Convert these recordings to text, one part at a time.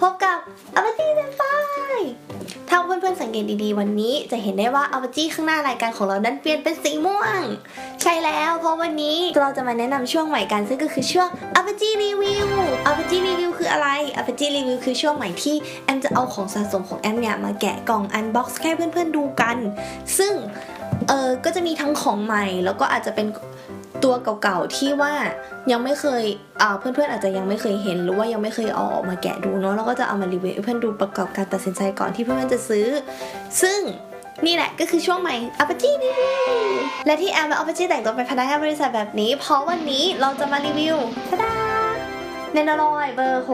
พบกับอัปจีเซนไฟถ้าเพื่อนๆสังเกตดีๆวันนี้ จะเห็นได้ว่าอัปจีข้างหน้ารายการของเรานั้นเปลี่ยนเป็นสีม่วง ใช่แล้วเพราะวันนี้เราจะมาแนะนำช่วงใหม่กันซึ่งก็คือช่วงอัปจีรีวิวอัปจีรีวิวคืออะไรอัปจีรีวิวคือช่วงใหม่ที่แอมจะเอาของสะสมของแอมเนี่ยมาแกะกล่องอันบ็อกซ์ให้เพื่อนๆดูกัน ซึ่งเออก็จะมีทั้งของใหม่แล้วก็อาจจะเป็น ตัวเก่าๆที่ว่ายังไม่เคยเพื่อนๆอาจจะยังไม่เคยเห็นหรือว่ายังไม่เคยเอาออกมาแกะดูเนาะแล้วก็จะเอามารีวิวเพื่อนดูประกอบการตัดสินใจก่อนที่เพื่อนๆจะซื้อ ซึ่งนี่แหละก็คือช่วงใหม่อัปจีรีวิวและที่แอมและอัปจีแต่งตัวเป็นพนักงานบริษัทแบบนี้ เพราะวันนี้เราจะมารีวิวทดาเนนารอยเบอร์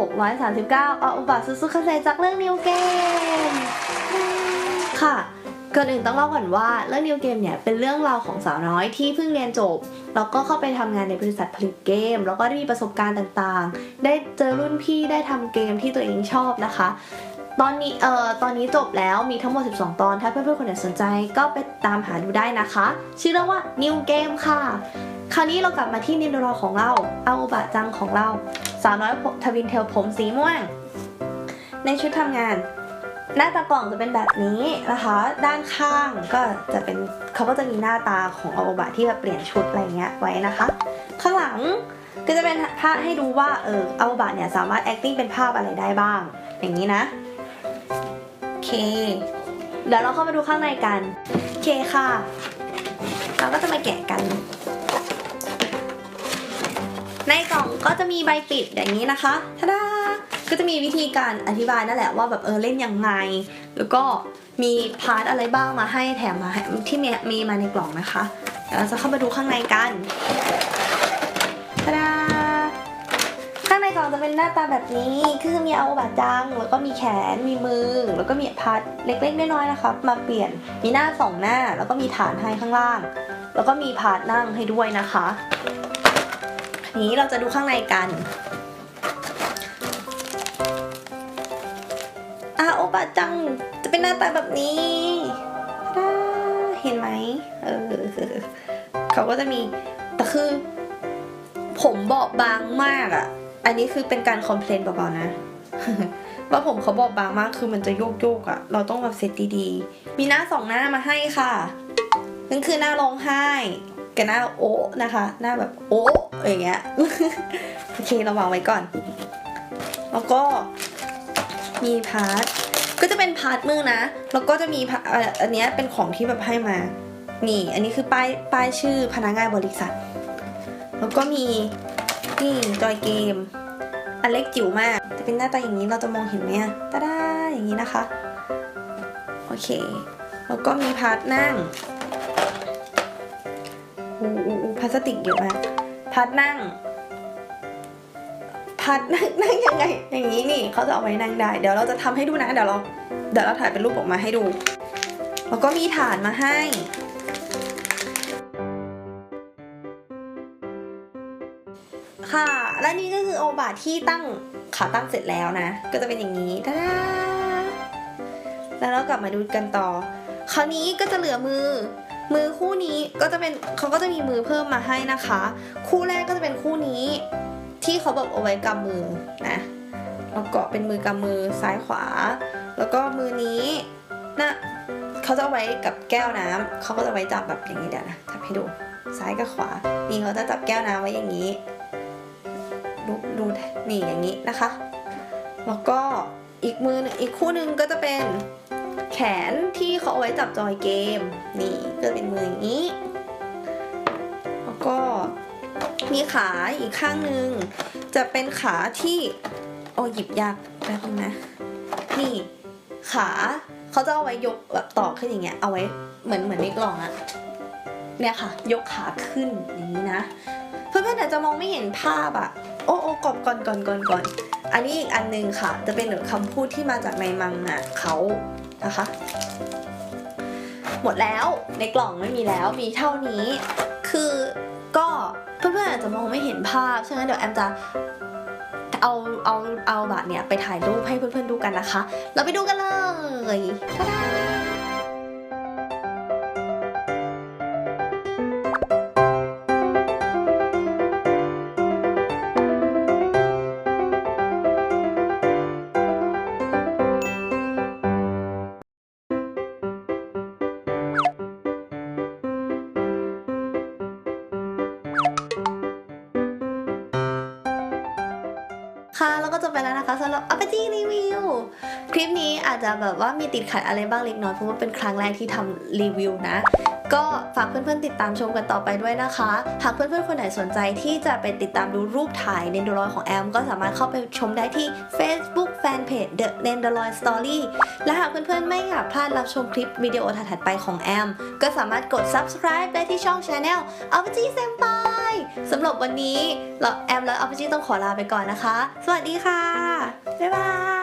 639เอาอุบะซุซุคาเซจากเรื่องนิวเกมค่ะ ก่อนอื่นต้องเล่าก่อนว่าเรื่องนิวเกมเนี่ยเป็นเรื่องราวของสาวน้อยที่เพิ่งเรียนจบ แล้วก็เข้าไปทำงานในบริษัทผลิตเกม แล้วก็ได้มีประสบการณ์ต่างๆ ได้เจอรุ่นพี่ได้ทำเกมที่ตัวเองชอบนะคะ ตอนนี้เอ่อตอนนี้จบแล้วมีทั้งหมด 12 ตอน ถ้าเพื่อนๆคนไหนสนใจก็ไปตามหาดูได้นะคะ ชื่อเรื่องว่า New Game ค่ะ คราวนี้เรากลับมาที่นินโดรของเราอาโอบะจังของเรา สาวน้อยทวินเทลผมสีม่วงในชุดทำงาน หน้าตากล่องจะเป็นแบบนี้นะคะ ด้านข้างก็จะเป็นเขาก็จะมีหน้าตาของอาโอบะที่แบบเปลี่ยนชุดอะไรเงี้ยไว้นะคะ ข้างหลังก็จะเป็นภาพให้ดูว่าเอออาโอบะเนี่ยสามารถ acting เป็นภาพอะไรได้บ้าง อย่างนี้นะโอเค เดี๋ยวเราเข้ามาดูข้างในกันโอเคค่ะ เราก็จะมาแกะกัน ในกล่องก็จะมีใบปิดอย่างนี้นะคะทาดา ก็จะมีวิธีการอธิบายนั่นแหละว่าแบบเออเล่นยังไง แล้วก็มีพาร์ทอะไรบ้างมาให้แถมมาให้ที่มีมีมาในกล่องนะคะ เดี๋ยวเราจะเข้ามาดูข้างในกันทาดาข้างในกล่องจะเป็นหน้าตาแบบนี้ คือมีเอาบาจัง แล้วก็มีแขน มีมือ แล้วก็มีพาร์ทเล็กๆน้อยๆนะคะ มาเปลี่ยน มีหน้าสองหน้า แล้วก็มีฐานให้ข้างล่าง แล้วก็มีพาร์ทนั่งให้ด้วยนะคะ นี้เราจะดูข้างในกัน บาจัง จะเป็นหน้าตาแบบนี้เห็นไหมเออเขาก็จะมีแต่คือ ผมเบอบางมากอะ่ะ อันนี้คือเป็นการคอมเพลนเบาๆนะว่าผมเขาบอบบางมากคือมันจะโยกโยกๆอะเราต้องแบบเซตดีๆ มีหน้าสองหน้ามาให้ค่ะนั่นคือหน้าร้องไห้กับหน้าโอะนะคะ หน้าแบบโอะอย่างเงี้ยโอเคเราวางไว้ก่อน แล้วก็มีพาร์ท ก็จะเป็นพาร์ทมือนะ แล้วก็จะมีอันนี้เป็นของที่แบบให้มา นี่ อันนี้คือป้ายป้ายชื่อพนักงานบริษัท แล้วก็มีนี่จอยเกม อันเล็กจิ๋วมากจะเป็นหน้าตาอย่างนี้เราจะมองเห็นไหมอะตาดาอย่างนี้นะคะ โอเค แล้วก็มีพาร์ทนั่งอู้อู้อู้พลาสติกเยอะมากพาร์ทนั่ง พาร์ทนั่งนั่งยังไง อย่างนี้นี่เขาจะเอาไว้นั่งได้ เดี๋ยวเราจะทำให้ดูนะ เดี๋ยวเราเดี๋ยวเราถ่ายเป็นรูปออกมาให้ดู แล้วก็มีฐานมาให้ค่ะ และนี่ก็คือโอบาที่ตั้งขาตั้งเสร็จแล้วนะ ก็จะเป็นอย่างนี้ตาดาแล้วเรากลับมาดูกันต่อ คราวนี้ก็จะเหลือมือ มือคู่นี้ก็จะเป็นเขาก็จะมีมือเพิ่มมาให้นะคะ คู่แรกก็จะเป็น ที่เขาแบบเอาไว้กำมือนะแล้วก็เป็นมือกำมือซ้ายขวา แล้วก็มือนี้นะเขาจะไว้กับแก้วน้ำเขาก็จะไว้จับแบบอย่างนี้เดี๋ยวนะจับให้ดูซ้ายกับขวา นี่เขาจะจับแก้วน้ำไว้อย่างนี้ดูดูนี่อย่างนี้นะคะ แล้วก็อีกมืออีกคู่หนึ่งก็จะเป็นแขนที่เขาเอาไว้จับจอยเกม นี่ก็จะเป็นมืออย่างนี้ แล้วก็ มีขาอีกข้างหนึ่งจะเป็นขาที่โอ้หยิบยากแป๊บนึงนะ นี่ขาเขาจะเอาไว้ยกแบบต่อขึ้นอย่างเงี้ยเอาไว้เหมือนเหมือนในกล่องอะเนี่ยค่ะ ยกขาขึ้นอย่างนี้นะ เพื่อนๆอาจจะมองไม่เห็นภาพอะโอ้โอ้ก่อนก่อนก่อนก่อนก่อนอันนี้อีกอันหนึงค่ะ จะเป็นเหมือนคำพูดที่มาจากในมังงะเขานะคะ หมดแล้วในกล่องไม่มีแล้วมีเท่านี้ จะมองไม่เห็นภาพ ฉะนั้นเดี๋ยวแอมจะเอาเอาเอาบัตรเนี่ยไปถ่ายรูปให้เพื่อนๆดูกันนะคะ เราไปดูกันเลยตาดา ค่ะ แล้วก็จบไปแล้วนะคะสำหรับอัปจีรีวิวคลิปนี้อาจจะแบบว่ามีติดขัดอะไรบ้างเล็กน้อยเพราะว่าเป็นครั้งแรกที่ทำรีวิวนะ ก็ฝากเพื่อนๆติดตามชมกันต่อไปด้วยนะคะ หากเพื่อนๆคนไหนสนใจที่จะไปติดตามดูรูปถ่าย n e n d o r o i d ของแอม ก็สามารถเข้าไปชมได้ที่ Facebook Fanpage The n e n d o r o i d Story และหากเพื่อนๆไม่อยากพลาดรับชมคลิปวิดีโอถัดๆไปของแอม ก็สามารถกด subscribe ได้ที่ช่อง Channel a p g Senpai สำหรับวันนี้เราแอมและ a p g ต้องขอลาไปก่อนนะคะ สวัสดีค่ะ บ๊ายบาย